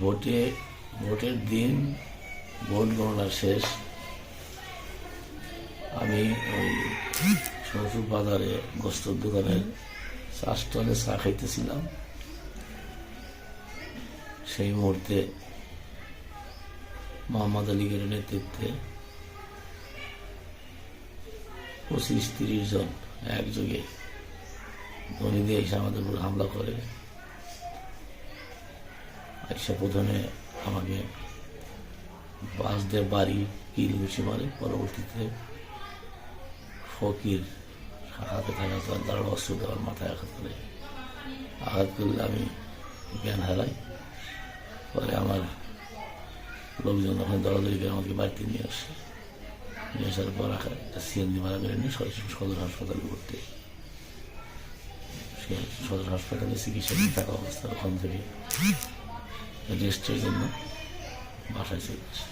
ভোটে, ভোটের দিন, ভোট গণনা শেষ। আমি ওই শ্বশুর বাজারে গোস্তর দোকানে চা স্টলে চা খাইতেছিলাম। সেই মুহূর্তে মোহাম্মদ আলীগের নেতৃত্বে পঁচিশ, তিরিশ জন একযোগে ধনী দিয়ে এসে আমাদের উপর হামলা করে। এসে প্রথমে আমাকে বাস দিয়ে বাড়ি কিল ঘুষি মারে পরবর্তীতে ফকির হাতে থাকা তার দাঁড়ানো অস্ত্র দেওয়ার মাথায় আঘাত করে। আঘাত করলে আমি জ্ঞান হারাই। পরে আমার লোকজন ওখানে দৌড়াদৌড়ি করে আমাকে বাড়িতে নিয়ে আসে। নিয়ে আসার পর সিএনজি মারা করে নিয়ে সরাসরি সদর হাসপাতালে ভর্তি। সে সদর হাসপাতালে চিকিৎসাধীন থাকা অবস্থায় ওখান থেকে রেস্টের জন্য বাসায় চলে